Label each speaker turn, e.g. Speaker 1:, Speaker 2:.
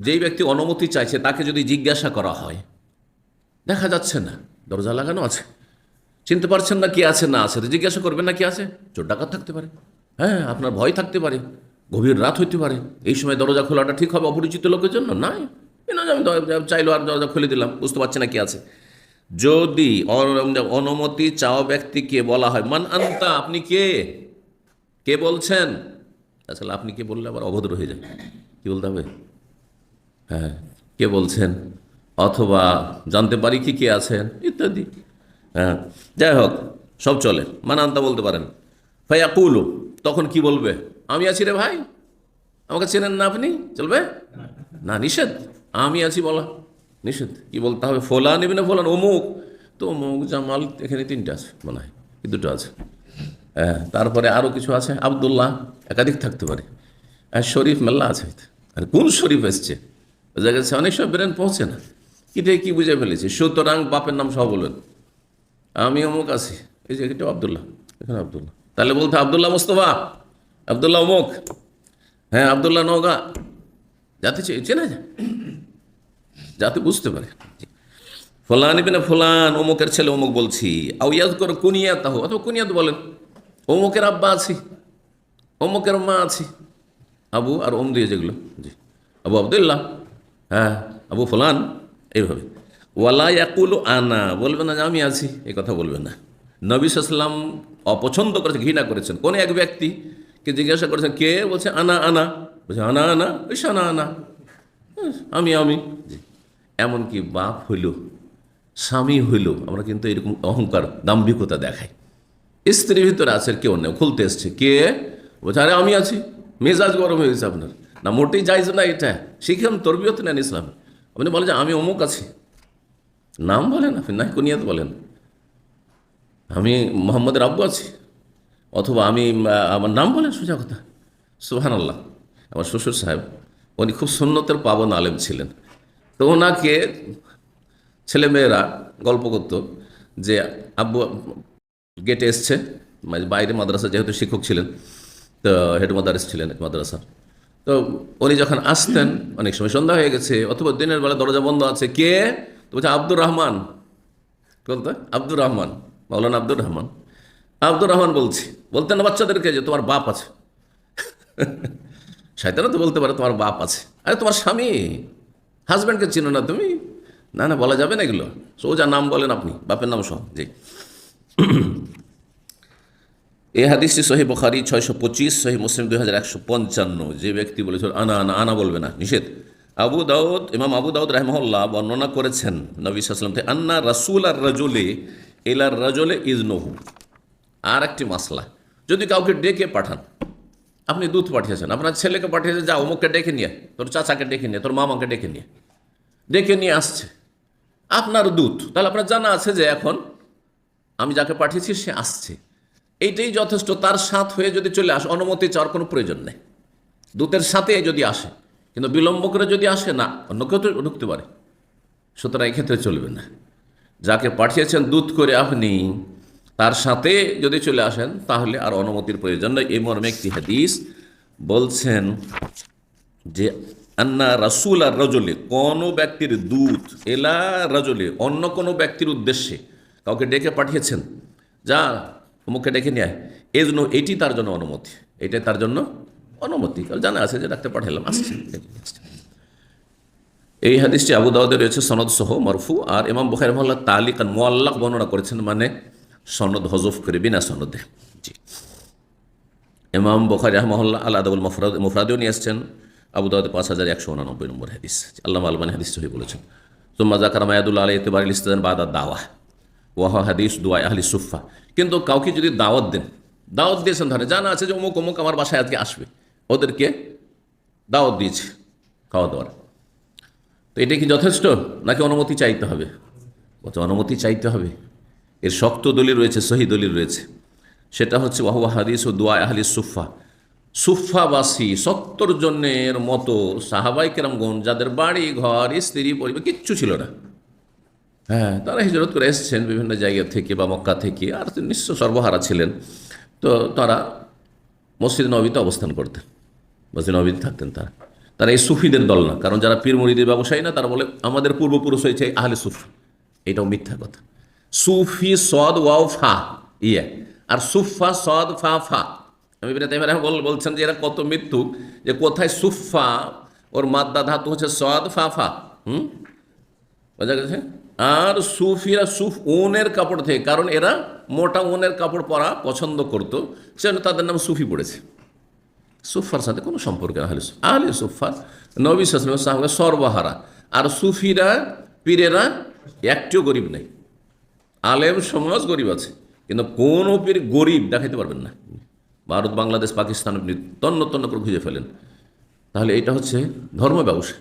Speaker 1: যেই ব্যক্তি অনুমতি চাইছে, তাকে যদি জিজ্ঞাসা করা হয়, দেখা যাচ্ছে না। দরজা লাগানো আছে। চিনতে পারছেন না কি আছে, না আছে। জিজ্ঞাসা করবেন না কি আছে? চোর ডাকাত থাকতে পারে। হ্যাঁ আপনার ভয় থাকতে পারে। গভীর রাত হইতে পারে। এই সময় দরজা খোলাটা ঠিক হবে অপরিচিত লোকের জন্য? না আমি চাইলো আর দরজা খুলে দিলাম, বুঝতে পারছি না কি আছে। যদি অন- অনুমতি চাওয়া ব্যক্তিকে বলা হয়, মান আন্তা, আপনি কে? কে বলছেন? আসলে আপনি কে বললে আবার অভদ্র হয়ে যায়। কি বলতে হবে? হ্যাঁ কে বলছেন? অথবা জানতে পারি কি কে আছেন? ইত্যাদি। হ্যাঁ যাই হোক, সব চলে। মানান্তা বলতে পারেন। ভাইয়া কুলু তখন কি বলবে? আমি আছি রে ভাই। আমাকে চেনেন না আপনি? চলবে? না, নিষেধ। আমি আছি বলা। নিষেধ। কি বলতে হবে? ফোলা নেবে না ফোলান, অমুক। তো অমুক জামাল, এখানে তিনটা আছে মনে হয় দুটো আছে। হ্যাঁ তারপরে আরও কিছু আছে? আবদুল্লাহ, একাধিক থাকতে পারে। আর শরীফ মেল্লা আছে। আর কোন শরীফ এসছে? বোঝা গেছে অনেক সময় ব্রেন পৌঁছে না। কিটাই কি বুঝে ফেলেছি? সুতরাং বাপের নাম সহ বলেন। আমি অমুক আছি। এই যে আবদুল্লাহ। এখানে আবদুল্লাহ। তাহলে বলতে আবদুল্লাহ মোস্তফা। আবদুল্লাহ অমুক। হ্যাঁ আবদুল্লাহ নওগা। যাতে চেনা যায় যাতে বুঝতে পারে। ফলান ইবিনে ফলান, অমুকের ছেলে অমুক বলছি। আউয়াদ করো কুনিয়াত তাহ অথবা কুনিয়াত বলেন। অমুকের আব্বা আছি। অমুকের মা আছি। আবু আর ওম দিয়ে যেগুলো। জি। আবু আবদুল্লাহ। হ্যাঁ আবু ফলান, এইভাবে। ওয়ালা ইয়াকুল আনা, বলবে না যে আমি আছি, এই কথা বলবে না। নবী সাল্লাম অপছন্দ করেছে ঘৃণা করেছেন। কোন এক ব্যক্তিকে জিজ্ঞাসা করেছেন, কে? বলছে, আনা আনা। বলছে, আনা আনা? ওই আনা আনা। আমি আমি। এমনকি বাপ হইল, স্বামী হইল, আমরা কিন্তু এরকম অহংকার, দাম্ভিকতা দেখাই। স্ত্রীর ভিতরে আছে, কেউ নেই, খুলতে এসছে। কে? বলছে, আরে আমি আছি, মেজাজ গরম হয়ে গেছে আপনার। না মোটেই যাইছে না এটা। শিখেন তরবিয়ত নেন ইসলাম। আপনি বলেন যে আমি অমুক আছি। নাম বলেন আপনি, না, কুনিয়াত বলেন। আমি মোহাম্মদের আব্বু আছি। অথবা আমি আমার নাম বলেন সোজা কথা। সুহান আল্লাহ আমার শ্বশুর সাহেব, উনি খুব সুন্নতের পাবন আলেম ছিলেন। তো ওনাকে ছেলেমেয়েরা গল্প করতো যে আব্বু গেটে এসছে মানে বাইরে মাদ্রাসা যেহেতু শিক্ষক ছিলেন, তো হেড মাদারিস ছিলেন মাদ্রাসা তো উনি যখন আসতেন, অনেক সময় সন্ধ্যা হয়ে গেছে, অথবা দিনের বেলা দরজা বন্ধ আছে, কে? তো বলছে আব্দুর রহমান। বলতো? আব্দুর রহমান মৌলানা আব্দুর রহমান। আব্দুর রহমান বলছি, বলতেন না বাচ্চাদেরকে যে তোমার বাপ আছে। শয়তানও তো বলতে পারে তোমার বাপ আছে। আরে তোমার স্বামী, হাজব্যান্ডকে চিনো না তুমি? না না, বলা যাবে না এগুলো। সোজা নাম বলেন আপনি, বাপের নাম সহ, জি। এই হাদিসটি সহি বখারি ছয়শো পঁচিশ, সহি মুসলিম দুই হাজার একশো পঞ্চান্ন। যে ব্যক্তি বলেছিল, আনা আনা আনা বলবে না। নিষেধ। আবু দাউদ, ইমাম আবু দাউদ রহমল্লাহ বর্ণনা করেছেন, নবী সাল্লাম থেকে, আন্না রাসুল আর রাজলে এলার রাজলে ইজনহু আর একটি মাসলা, যদি কাউকে ডেকে পাঠান, আপনি দুধ পাঠিয়েছেন, আপনার ছেলেকে পাঠিয়েছেন, যা অমুককে ডেকে নিয়ে, তোর চাচাকে ডেকে নিয়ে, তোর মামাকে ডেকে নিয়ে ডেকে নিয়ে আসছে, আপনার দূত। তাহলে আপনার জানা আছে যে এখন আমি যাকে পাঠিয়েছি, সে আসছে। এইটাই যথেষ্ট। তার সাথ হয়ে যদি চলে আসে, অনুমতি চাওয়ার কোনো প্রয়োজন নেই। দূতের সাথে যদি আসে, কিন্তু বিলম্ব করে যদি আসে, না, অন্য কেউ তো ঢুকতে পারে। সুতরাং এক্ষেত্রে চলবে না। যাকে পাঠিয়েছেন দূত করে আপনি, তার সাথে যদি চলে আসেন, তাহলে আর অনুমতির প্রয়োজন নয় এই মর্মে একটি হাদিস বলছেন যে, আন্না রাসুল আর রজলে, কোনো ব্যক্তির দূত এলা রজলে, অন্য কোনো ব্যক্তির উদ্দেশ্যে কাউকে ডেকে পাঠিয়েছেন, যা মুখে ডেকে নিয়ে আয়। এই জন্য এটি তার জন্য অনুমতি। এটাই তার জন্য অনুমতি। কারণ জানা আছে যে ডাক্তার পাঠালাম আসছে। এই হাদিসটি আবু দাউদে রয়েছে, সনদ সহ, মরফু। আর ইমাম বুখারি রহমাল্লাহ তালিক আর মোয়াল্লাক বর্ণনা করেছেন মানে সনদ হজফ করে বিনা সনদে। জি। ইমাম বখারি রহমল্লা আল্লাহ আদাবুল মফরাদ, মুফরাদেও নিয়ে আসছেন। আবু দাউদ পাঁচ হাজার একশো উনানব্বই নম্বর হাদিস। আল্লাহ আলমানি হাদিস সহি বলেছেন। সুম্মা জাকার মায়াদুল্লাহ আলী এতেবার ইস্তান বাদা দাওয়া ওয়াহ হাদিস, দুয়া আহলি সুফা কিন্তু কাউকে যদি দাওয়াত দেন, দাওয়াত দিয়েছেন ধরে জানা আছে যে অমুক অমুক আমার বাসায় আজকে আসবে। ওদেরকে দাওয়াত দিয়েছে খাওয়া দাওয়ার। তো এটা কি যথেষ্ট? নাকি অনুমতি চাইতে হবে? বলছে, অনুমতি চাইতে হবে। এর শক্ত দলিল রয়েছে, সহি দলিল রয়েছে। সেটা হচ্ছে ওয়াহুয়া হাদিস ও দোয়া আহলি সুফা সুফাবাসী সত্তর জনের মতো সাহাবাই কেরামগণ, যাদের বাড়ি, ঘর, স্ত্রী, পরিবার, কিচ্ছু ছিল না। হ্যাঁ তারা হিজরত করে এসেছেন বিভিন্ন জায়গা থেকে বা মক্কা থেকে, আর নিশ্চয় সর্বহারা ছিলেন। তো তারা মসজিদ নবীতে অবস্থান করতেন, মসজিদ নবীতে থাকতেন তারা। তারা এই সুফিদের দল না, কারণ যারা পীর মুড়িদের ব্যবসায়ী না, তারা বলে, আমাদের পূর্বপুরুষ হয়েছে আহলে সুফ। এটাও মিথ্যা কথা। সুফি সদ ওয়াও ফা ইয়ে। আর সুফা সদ ফা ফা। আমি বলছেন যে এরা কত মৃত্যু যে কোথায় সুফা, ওর মাদ্দা ধাতু হচ্ছে সদ ফা ফা। হুম? বোঝা গেছে? আর সুফিরা সুফ ওনের কাপড় থেকে, কারণ এরা মোটা ওনের কাপড় পরা পছন্দ করতো, সেজন্য তাদের নাম সুফি পড়েছে। সুফার সাথে কোনো সম্পর্ক আহলে আহলে সুফা নবী সাহাবে সর্বহারা। আর সুফিরা, পীরেরা একটিও গরিব নেই। আলেম সমাজ গরিব আছে, কিন্তু কোনো পীর গরিব দেখাইতে পারবেন না। ভারত, বাংলাদেশ, পাকিস্তান, আপনি তন্ন তন্ন করে খুঁজে ফেলেন। তাহলে এটা হচ্ছে ধর্ম ব্যবসা